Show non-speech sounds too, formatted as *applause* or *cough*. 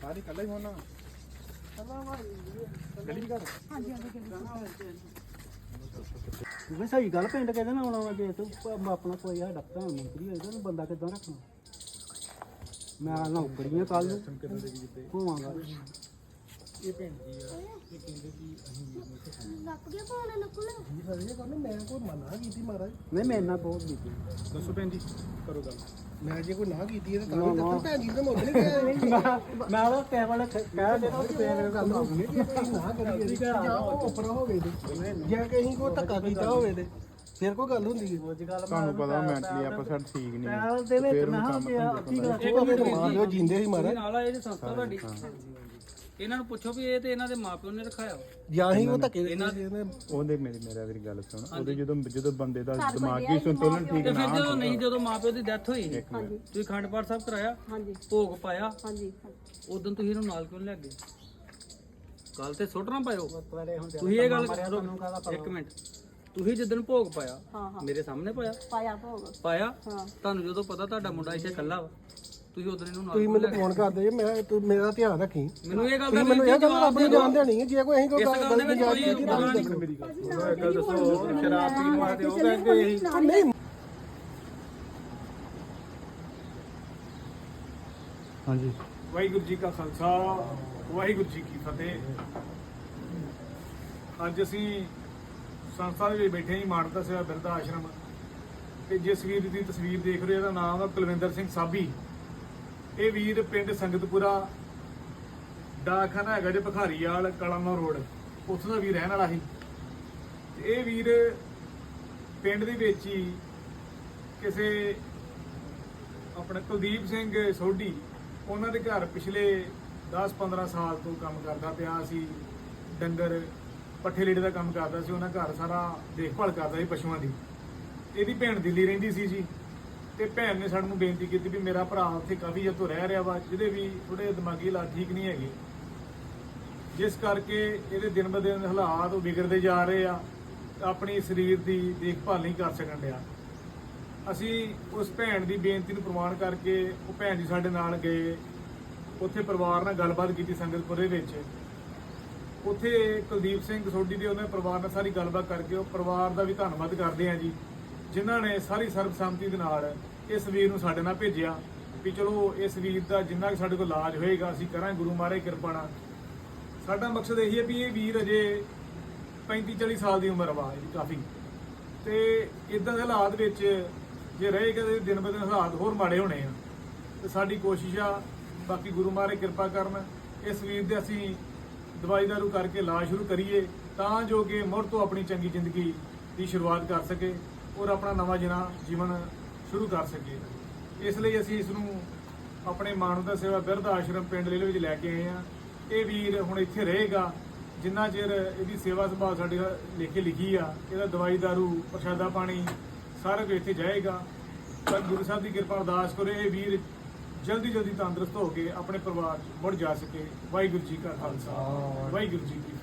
ਸਾਰੀ ਕੱਲਾ ਹੀ ਹੋਣਾ। ਗਲੀ ਘਰ ਮੈਂ ਸਹੀ ਗੱਲ ਪਿੰਡ ਕਹਿੰਦੇ ਨਾ ਆਉਣਾ ਵਾ ਜੇ ਤੂੰ? ਪ- ਆਪਣਾ ਕੋਈ ਸਾਡਾ ਪ੍ਰਧਾਨ ਮੰਤਰੀ ਹੋਏਗਾ ਬੰਦਾ ਕਿੱਦਾਂ ਰੱਖਣਾ? ਮੈਂ ਕੱਲ ਨੂੰ। ਕਿਦਾਂ ਦੇ ਜਿੱਤੇ ਹੋਵਾਂਗਾ। ਇਹ ਭੈਣ ਜੀ ਆ ਇਹ ਕਹਿੰਦੇ ਕਿ ਅਸੀਂ ਵੀਰ ਨੂੰ ਇੱਥੇ ਖਾਣਾ। ਲੱਗ ਗਿਆ ਪਾਉਣੇ ਨਕਲ ਜੀ ਸਰ ਇਹ ਕਹਿੰਦੇ ਮੈਂ ਕੋਈ ਮਨਾ ਕੀਤੀ ਮਹਾਰਾਜ? ਨਹੀਂ ਮੈਂ ਇੰਨਾ ਬਹੁਤ ਬੀਤੀ ਦੱਸੋ ਭੈਣ ਜੀ ਕਰੋ ਗੱਲ। ਮੈਂ ਜੇ ਕੋਈ ਨਾ ਕੀਤੀ ਹੈ ਤਾਂ ਨਾ, ਤਾਂ ਨਾ। ਦੱਸੋ ਭੈਣ ਜੀ ਨੇ ਮੁੱਕ ਨਹੀਂ *laughs* ਗਿਆ ਮੈਂ ਮੈਂ ਉਹ ਕਹਿ ਵਾਲਾ ਕਹਿ ਦੇਣਾ ਕਿ ਫੇਰ ਗੱਲ ਹੋ ਗਈ ਜੇ ਕੋਈ ਨਾ ਕਰੀਏ ਜਾਂ ਉਹ ਉਪਰਾ ਹੋਵੇ ਤੇ। ਜੇ ਕਹੀਂ ਕੋਈ ਧੱਕਾ ਕੀਤਾ ਹੋਵੇ ਤੇ। ਫਿਰ ਕੋਈ ਗੱਲ ਹੁੰਦੀ ਹੈ। ਅੱਜ ਕੱਲ ਤੁਹਾਨੂੰ ਪਤਾ ਮੈਂਟਲੀ ਆਪਾਂ ਸਾਡੇ ਠੀਕ ਨਹੀਂ ਪੈਰ ਦੇ ਵਿੱਚ ਮੈਂ ਹਾਂ ਕਿ ਅੱਧੀ ਗੱਲ ਉਹ ਮੇਰੇ ਮਾਂ ਪਿਓ ਜਿੰਦੇ ਸੀ ਨਾਲ ਸੰਸਥਾ ਤੁਹਾਡੀ? ਇਹਨਾਂ ਨੂੰ ਪੁੱਛੋ ਵੀ ਇਹ ਤੇ ਇਹਨਾਂ ਦੇ ਮਾਪਿਓ ਨੇ ਰਖਾਇਆ ਜਾਂ ਹੀ ਉਹ ਧੱਕੇ ਦੇ ਉਹਦੇ ਮੇਰੀ ਮੇਰਾ ਮੇਰੀ ਗੱਲ ਸੁਣ। ਉਹਦੇ ਜਦੋਂ ਜਦੋਂ ਬੰਦੇ ਦਾ ਦਿਮਾਗੀ ਸੰਤੁਲਨ ਠੀਕ ਤੇ ਨਾ ਫਿਰ ਜਦੋਂ ਨਹੀਂ ਜਦੋਂ ਮਾਪਿਓ ਦੀ ਡੈਥ ਹੋਈ ਤੁਸੀਂ ਖੰਡ ਪਾਠ ਸਾਹਿਬ ਕਰਾਇਆ? ਹਾਂਜੀ। ਭੋਗ ਪਾਇਆ? ਹਾਂਜੀ। ਉਦੋਂ ਤੁਸੀਂ ਇਹਨੂੰ ਨਾਲ ਕਿਉਂ ਨੀ ਲੈ ਗਏ? ਗੱਲ ਤੇ ਸੁੱਟ ਨਾ ਪਾਇਓ। ਤੁਸੀਂ ਇਹ ਗੱਲ ਇੱਕ ਮਿੰਟ। ਤੁਸੀਂ ਜਿੱਦਣ ਭੋਗ ਪਾਇਆ ਹਾਂ ਹਾਂ। ਮੇਰੇ ਸਾਹਮਣੇ ਪਾਇਆ? ਪਾਇਆ ਭੋਗ। ਪਾਇਆ? ਹਾਂ। ਤੁਹਾਨੂੰ ਜਦੋਂ ਪਤਾ ਤੁਹਾਡਾ ਮੁੰਡਾ ਇੱਥੇ ਇਕੱਲਾ ਵਾ। ਤੁਸੀਂ ਉਦੋਂ ਇਹਨੂੰ ਨਾਲ ਤੁਸੀਂ ਕਿਉਂ ਲੈ ਮੈਨੂੰ ਫੋਨ ਕਰਦੇ ਜੇ ਮੈਂ ਤੂੰ ਮੇਰਾ ਧਿਆਨ ਰੱਖੀ। ਗਏ? ਮੈਨੂੰ ਇਹ ਗੱਲ ਦਾ ਤੁਸੀਂ ਮੈਨੂੰ ਇਹ ਗੱਲ ਰੱਬ ਨੂੰ ਦਿਓ। ਜਾਣਦੇ ਨਹੀਂ ਜੇ ਕੋਈ ਅਸੀਂ ਕੋਈ ਇਸ ਗੱਲ ਗੱਲ ਦੇ ਗਲਤ ਵਿੱਚ ਜਾਣ ਕੋਈ ਕੀਤੀ ਤਾਂ ਬੁਰਾ ਦੱਸੋ ਮੇਰੀ ਗੱਲ। ਗੱਲ ਦੱਸੋ ਸ਼ਰਾਬ ਪੀਣ ਵਾਸਤੇ ਉਹ ਕਹਿੰਦੇ ਸੀ ਨਹੀਂ। ਹਾਂਜੀ। ਵਾਹਿਗੁਰੂ ਜੀ ਕਾ ਖਾਲਸਾ ਵਾਹਿਗੁਰੂ ਜੀ ਕੀ ਫਤਿਹ। ਅੱਜ ਅਸੀਂ ਸੰਸਥਾ ਦੇ ਵਿੱਚ ਬੈਠੇ ਹਾਂ ਮਾਨਤਾ ਸੇਵਾ ਬਿਰਧ ਆਸ਼ਰਮ। ਤੇ ਜਿਸ ਵੀਰ ਦੀ ਤਸਵੀਰ ਦੇਖ ਰਹੇ ਹੋ ਇਹਦਾ ਨਾਮ ਹੈ ਕੁਲਵਿੰਦਰ ਸਿੰਘ ਸਾਬੀ। ਇਹ ਵੀਰ ਪਿੰਡ ਸੰਗਤਪੁਰਾ, ਡਾਕਖਾਨਾ ਹੈਗਾ ਜੇ ਭਖਾਰੀਵਾਲ ਕਲਾਮਾ ਰੋਡ। ਉੱਥੋਂ ਦਾ ਵੀ ਰਹਿਣ ਵਾਲਾ ਸੀ। ਤੇ ਇਹ ਵੀਰ ਪਿੰਡ ਦੇ ਵਿੱਚ ਹੀ ਕਿਸੇ ਆਪਣੇ ਕੁਲਦੀਪ ਸਿੰਘ ਸੋਢੀ, ਉਹਨਾਂ ਦੇ ਘਰ ਪਿਛਲੇ 10-15 ਸਾਲ ਤੋਂ ਕੰਮ ਕਰਦਾ ਪਿਆ ਸੀ। ਡੰਗਰ, ਪੱਠੇ ਲੇੜੇ ਦਾ ਕੰਮ ਕਰਦਾ ਸੀ। ਉਹਨਾਂ ਘਰ ਸਾਰਾ ਦੇਖਭਾਲ ਕਰਦਾ ਸੀ ਪਸ਼ੂਆਂ ਦੀ। ਇਹਦੀ ਭੈਣ ਦਿੱਲੀ ਰਹਿੰਦੀ ਸੀ ਜੀ। ਤੇ ਭੈਣ ਨੇ ਸਾਨੂੰ ਬੇਨਤੀ ਕੀਤੀ ਵੀ ਮੇਰਾ ਭਰਾ ਉੱਥੇ ਕਾਫੀ ਚਿਰ ਤੋਂ ਰਹਿ ਰਿਹਾ ਵਾ, ਜਿਹਦੇ ਵੀ ਥੋੜੇ ਦਿਮਾਗੀ ਹਾਲਾਤ ਠੀਕ ਨਹੀਂ ਹੈਗੇ। ਜਿਸ ਕਰਕੇ ਇਹਦੇ ਦਿਨ ਬ ਦਿਨ ਹਾਲਾਤ ਉਹ ਵਿਗੜਦੇ ਜਾ ਰਹੇ ਆ, ਆਪਣੀ ਸਰੀਰ ਦੀ ਦੇਖਭਾਲ ਨਹੀਂ ਕਰ ਸਕਣ ਡਿਆ। ਅਸੀਂ ਉਸ ਭੈਣ ਦੀ ਬੇਨਤੀ ਨੂੰ ਪ੍ਰਵਾਨ ਕਰਕੇ ਉਹ ਭੈਣ ਜੀ ਸਾਡੇ ਨਾਲ ਗਏ। ਉੱਥੇ ਪਰਿਵਾਰ ਨਾਲ ਗੱਲਬਾਤ ਕੀਤੀ ਸੰਗਤਪੁਰ ਦੇ ਵਿੱਚ। ਉੱਥੇ ਕੁਲਦੀਪ ਸਿੰਘ ਸੋਢੀ ਦੇ ਉਹਨਾਂ ਪਰਿਵਾਰ ਨਾਲ ਸਾਰੀ ਗੱਲਬਾਤ ਕਰਕੇ ਉਹ ਪਰਿਵਾਰ ਦਾ ਵੀ ਧੰਨਵਾਦ ਕਰਦੇ ਆ ਜੀ। ਜਿਨ੍ਹਾਂ ਨੇ ਸਾਰੀ ਸਰਬਸੰਮਤੀ ਦੇ ਨਾਲ ਇਸ ਵੀਰ ਨੂੰ ਸਾਡੇ ਨਾਲ ਭੇਜਿਆ ਵੀ ਚਲੋ ਇਸ ਵੀਰ ਦਾ ਜਿੰਨਾ ਕਿ ਸਾਡੇ ਕੋਲ ਇਲਾਜ ਹੋਏਗਾ, ਅਸੀਂ ਕਰਾਂਗੇ, ਗੁਰੂ ਮਹਾਰਾਜ ਕਿਰਪਾ ਨਾਲ। ਸਾਡਾ ਮਕਸਦ ਇਹੀ ਹੈ ਵੀ ਇਹ ਵੀਰ ਅਜੇ 35 40 ਸਾਲ ਦੀ ਉਮਰ ਵਾ ਇਹਦੀ ਕਾਫੀ। ਤੇ ਇਦਾਂ ਦੇ ਹਾਲਾਤ ਵਿੱਚ ਜੇ ਰਹੇਗਾ ਤੇ ਦਿਨ ਬ ਦਿਨ ਹਾਲਾਤ ਹੋਰ ਮਾੜੇ ਹੋਣੇ ਆ। ਤੇ ਸਾਡੀ ਕੋਸ਼ਿਸ਼ ਆ, ਬਾਕੀ ਗੁਰੂ ਮਹਾਰਾਜ ਕਿਰਪਾ ਕਰਨ, ਇਸ ਵੀਰ ਦੇ ਅਸੀਂ ਦਵਾਈ ਦਾਰੂ ਕਰਕੇ ਇਲਾਜ ਸ਼ੁਰੂ ਕਰੀਏ, ਤਾਂ ਜੋ ਕਿ ਮੁੜ ਤੋਂ ਆਪਣੀ ਚੰਗੀ ਜ਼ਿੰਦਗੀ ਦੀ ਸ਼ੁਰੂਆਤ ਕਰ ਸਕੇ। ਔਰ ਆਪਣਾ ਨਵਾਂ ਜੀਣਾ ਜੀਵਨ ਸ਼ੁਰੂ ਕਰ ਸਕੇ ਇਸ ਲਈ ਅਸੀਂ ਇਸ ਨੂੰ ਆਪਣੇ ਮਾਨਵਤਾ ਸੇਵਾ ਬਿਰਧ ਆਸ਼ਰਮ ਪਿੰਡ ਲੇਲੇ ਵਿੱਚ ਲੈ ਕੇ ਆਏ ਆ ਇਹ ਵੀਰ ਹੁਣ ਇੱਥੇ ਰਹੇਗਾ। ਜਿੰਨਾ ਚਿਰ ਇਹਦੀ ਸੇਵਾ ਸੰਭਾਲ ਸਾਡੇ ਲੇਖੇ ਲਿਖੀ ਆ ਇਹਦਾ ਦਵਾਈ ਦਾਰੂ ਪ੍ਰਸ਼ਾਦਾ ਪਾਣੀ ਸਾਰਾ ਕੁਝ ਇੱਥੇ ਜਾਏਗਾ। ਪਰ ਗੁਰੂ ਸਾਹਿਬ ਦੀ ਕਿਰਪਾ ਅਰਦਾਸ ਕਰੋ ਇਹ ਵੀਰ ਜਲਦੀ ਜਲਦੀ ਤੰਦਰੁਸਤ ਹੋ ਕੇ ਆਪਣੇ ਪਰਿਵਾਰ ਮੁੜ ਜਾ ਸਕੇ। ਵਾਹਿਗੁਰੂ ਜੀ ਕਾ ਖਾਲਸਾ। ਵਾਹਿਗੁਰੂ ਜੀ ਕੀ